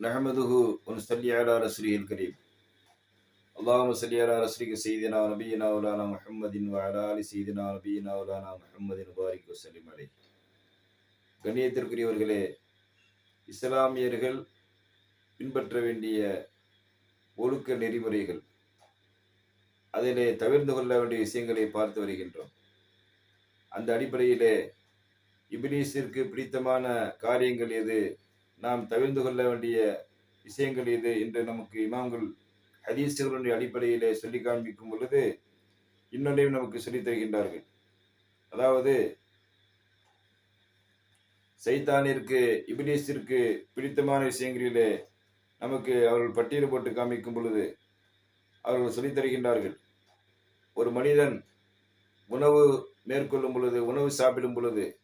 நஹமதுஹு one சல்லியாலா ரஸ்ரீல் கரீம் அல்லாஹும் சல்லியாலா ரஸ்ரீக்கு செய்தினா நபீனா உலானா முஹம்மதின் அலாலி செய்தினா நபீனா உலானா முஹம்மதின் பாரிக் வசலிம் அலை கண்ணியத்திற்குரியவர்களே இஸ்லாமியர்கள் பின்பற்ற வேண்டிய ஒழுக்க நெறிமுறைகள் அதிலே தவிர்ந்து கொள்ள வேண்டிய விஷயங்களை பார்த்து வருகின்றோம். அந்த அடிப்படையிலே இபிலீஸிற்கு பிடித்தமான காரியங்கள் எது? நாம் தவிர்ந்து கொள்ள வேண்டிய விஷயங்கள் எது என்று நமக்கு இமாம்கள் ஹதீஸ்களுடைய அடிப்படையிலே சொல்லி காண்பிக்கும் பொழுது இன்னொன்றையும் நமக்கு சொல்லித் தருகின்றார்கள். அதாவது சைத்தானிற்கு இபிலிஸிற்கு பிடித்தமான விஷயங்களிலே நமக்கு அவர்கள் பட்டியல் போட்டு காமிக்கும் பொழுது அவர்கள் சொல்லித் தருகின்றார்கள். ஒரு மனிதன் உணவு மேற்கொள்ளும் பொழுது உணவு சாப்பிடும் பொழுது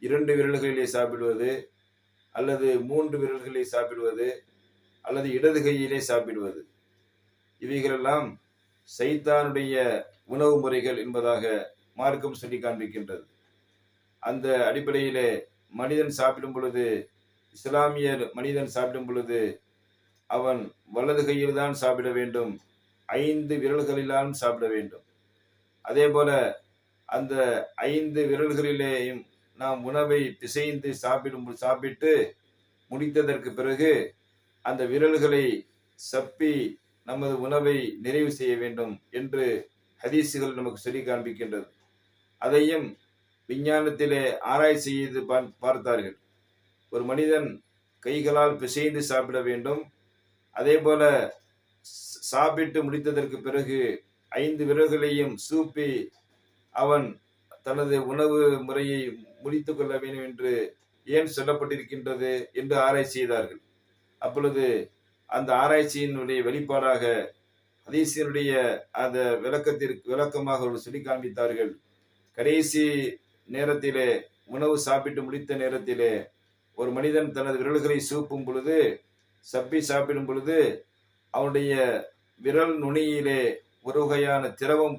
இரண்டு விரல்களிலே சாப்பிடுவது அல்லது மூன்று விரல்களை சாப்பிடுவது அல்லது இடது கையிலே சாப்பிடுவது. இவைகளெல்லாம் சைத்தானுடைய உணவு முறைகள் என்பதாக மார்க்கம் சொல்லி காண்பிக்கின்றது. அந்த அடிப்படையிலே மனிதன் சாப்பிடும் பொழுது இஸ்லாமிய மனிதன் சாப்பிடும் பொழுது அவன் வலது கையில் தான் சாப்பிட வேண்டும் ஐந்து விரல்களிலான் சாப்பிட வேண்டும். அதே போல அந்த ஐந்து விரல்களிலேயும் நாம் உணவை பிசைந்து சாப்பிடும் சாப்பிட்டு முடித்ததற்கு பிறகு அந்த விரல்களை சப்பி நமது உணவை நிறைவு செய்ய வேண்டும் என்று ஹதீஸுகள் நமக்கு சொல்லி காண்பிக்கின்றது. அதையும் விஞ்ஞானத்திலே ஆராய்ச்சி செய்து பார்த்தார்கள். ஒரு மனிதன் கைகளால் பிசைந்து சாப்பிட வேண்டும். அதே போல சாப்பிட்டு முடித்ததற்கு பிறகு ஐந்து விரல்களையும் சூப்பி அவன் தனது உணவு முறையை முடித்து கொள்ள வேண்டும் என்று ஏன் சொல்லப்பட்டிருக்கின்றது என்று ஆராய்ச்சி செய்தார்கள். அப்பொழுது அந்த ஆராய்ச்சியினுடைய வெளிப்பாடாக ஹதீஸினுடைய அந்த விளக்கத்திற்கு விளக்கமாக சொல்லி காண்பித்தார்கள் கடைசி நேரத்திலே உணவு சாப்பிட்டு முடித்த நேரத்திலே ஒரு மனிதன் தனது விரல்களை சூப்பும் பொழுது சப்பி சாப்பிடும் பொழுது அவனுடைய விரல் நுனியிலே ஒரு வகையான திரவம்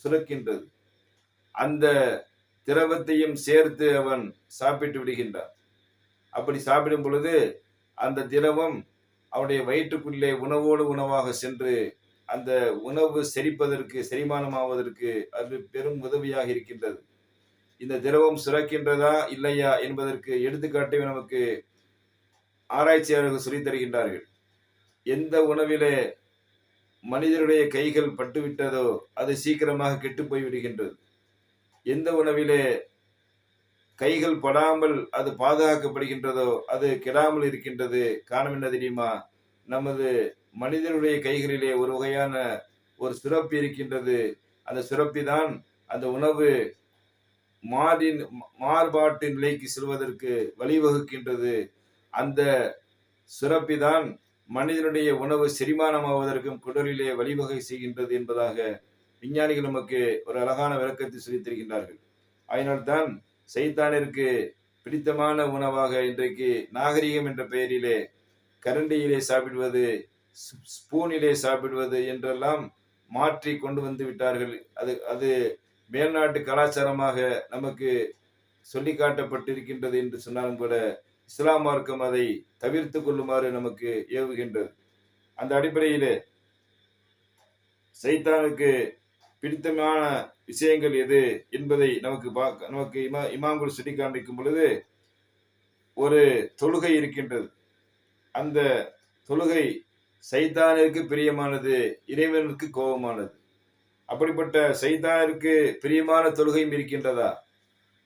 சுரக்கின்றது. அந்த திரவத்தையும் சேர்த்து அவன் சாப்பிட்டு விடுகின்றான். அப்படி சாப்பிடும் பொழுது அந்த திரவம் அவனுடைய வயிற்றுக்குள்ளே உணவோடு உணவாக சென்று அந்த உணவு செரிப்பதற்கு செரிமானமாவதற்கு அது பெரும் உதவியாக இருக்கின்றது. இந்த திரவம் சுரக்கின்றதா இல்லையா என்பதற்கு எடுத்துக்காட்டை நமக்கு ஆராய்ச்சியாளர்கள் சொல்லித் தருகின்றார்கள். எந்த உணவிலே மனிதருடைய கைகள் பட்டுவிட்டதோ அது சீக்கிரமாக கெட்டுப் போய் விடுகின்றது எந்த உணவிலே கைகள் படாமல் அது பாதுகாக்கப்படுகின்றதோ அது கெடாமல் இருக்கின்றது. காரணம் என்ன தெரியுமா? நமது மனிதனுடைய கைகளிலே ஒரு வகையான ஒரு சிறப்பு இருக்கின்றது. அந்த சிறப்பி தான் அந்த உணவு மாறின் மாறுபாட்டு நிலைக்கு செல்வதற்கு வழிவகுக்கின்றது. அந்த சிறப்பி தான் மனிதனுடைய உணவு செரிமானமாவதற்கும் குடலிலே வழிவகை செய்கின்றது என்பதாக விஞ்ஞானிகள் நமக்கு ஒரு அழகான விளக்கத்தை சொல்லித்திருக்கின்றார்கள் அதனால்தான் சைத்தானிற்கு பிடித்தமான உணவாக இன்றைக்கு நாகரிகம் என்ற பெயரிலே கரண்டியிலே சாப்பிடுவது ஸ்பூனிலே சாப்பிடுவது என்றெல்லாம் மாற்றி கொண்டு வந்து விட்டார்கள். அது அது மேல்நாட்டு கலாச்சாரமாக நமக்கு சொல்லி காட்டப்பட்டிருக்கின்றது என்று சொன்னாலும் கூட இஸ்லாம் மார்க்கம் அதை தவிர்த்து கொள்ளுமாறு நமக்கு ஏவுகின்றது. அந்த அடிப்படையிலே சைத்தானுக்கு பிடித்தமான விஷயங்கள் எது என்பதை நமக்கு பார்க்க நமக்கு இமா இமாம்கள் சுட்டி காண்பிக்கும் பொழுது ஒரு தொழுகை இருக்கின்றது. அந்த தொழுகை சைத்தானிற்கு பிரியமானது இறைவனுக்கு கோபமானது. அப்படிப்பட்ட சைத்தானிற்கு பிரியமான தொழுகையும் இருக்கின்றதா?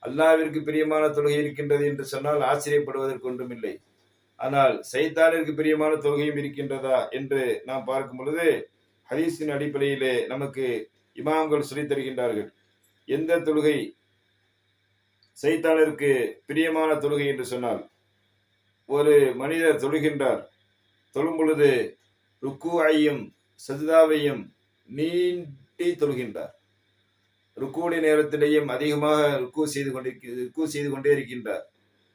அல்லாவிற்கு பிரியமான தொழுகை இருக்கின்றது என்று சொன்னால் ஆச்சரியப்படுவதற்கு ஒன்றுமில்லை. ஆனால் சைத்தானிற்கு பிரியமான தொழுகையும் இருக்கின்றதா என்று நாம் பார்க்கும் பொழுது ஹதீஸின் அடிப்படையிலே நமக்கு இமாம்கள் சொல்லித் தருகின்றார்கள். எந்த தொழுகை செய்தாளருக்கு பிரியமான தொழுகை என்று சொன்னால் ஒரு மனிதர் தொழுகின்றார். தொழும் பொழுது ருக்குவையும் சஜிதாவையும் நீட்டி தொழுகின்றார். ருக்குடைய நேரத்திலேயும் அதிகமாக ருக்கு செய்து கொண்டே ருக்கு செய்து கொண்டே இருக்கின்றார்.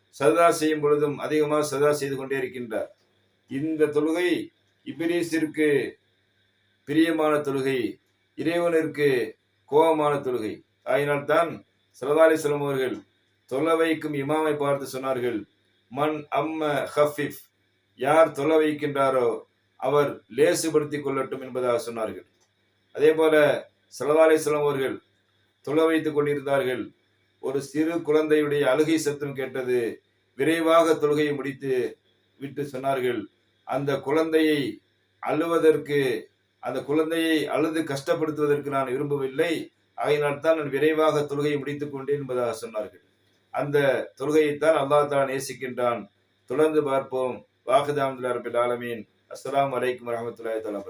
சதா செய்யும் பொழுதும் அதிகமாக சதா செய்து கொண்டே இருக்கின்றார். இந்த தொழுகை இபிலிஸிற்கு பிரியமான தொழுகை. இறைவனிற்கு கோபமான தொழுகை. ஆயினால்தான் சரதாலி செல்லம் அவர்கள் தொலை வைக்கும் இமாமை பார்த்து சொன்னார்கள் மன் அம்ம ஹஃபிஃப். யார் தொலை வைக்கின்றாரோ அவர் லேசுபடுத்திக் கொள்ளட்டும் என்பதாக சொன்னார்கள். அதே போல சலவாலை அவர்கள் தொலை வைத்துக் கொண்டிருந்தார்கள். ஒரு சிறு குழந்தையுடைய அழுகை சத்தம் கேட்டது விரைவாக தொழுகையை முடித்து விட்டு சொன்னார்கள். அந்த குழந்தையை அழுவதற்கு அந்த குழந்தையை அழுது கஷ்டப்படுத்துவதற்கு நான் விரும்பவில்லை. ஆகையினால் தான் நான் விரைவாக தொழுகையை முடித்துக் கொண்டேன் என்பதாக சொன்னார்கள். அந்த தொழுகையைத்தான் அல்லா தான் நேசிக்கின்றான். தொடர்ந்து பார்ப்போம். வாக்குதாம் ரபில் ஆலமீன். அஸ்லாம் அலைக்கும் வரமத்துல தலா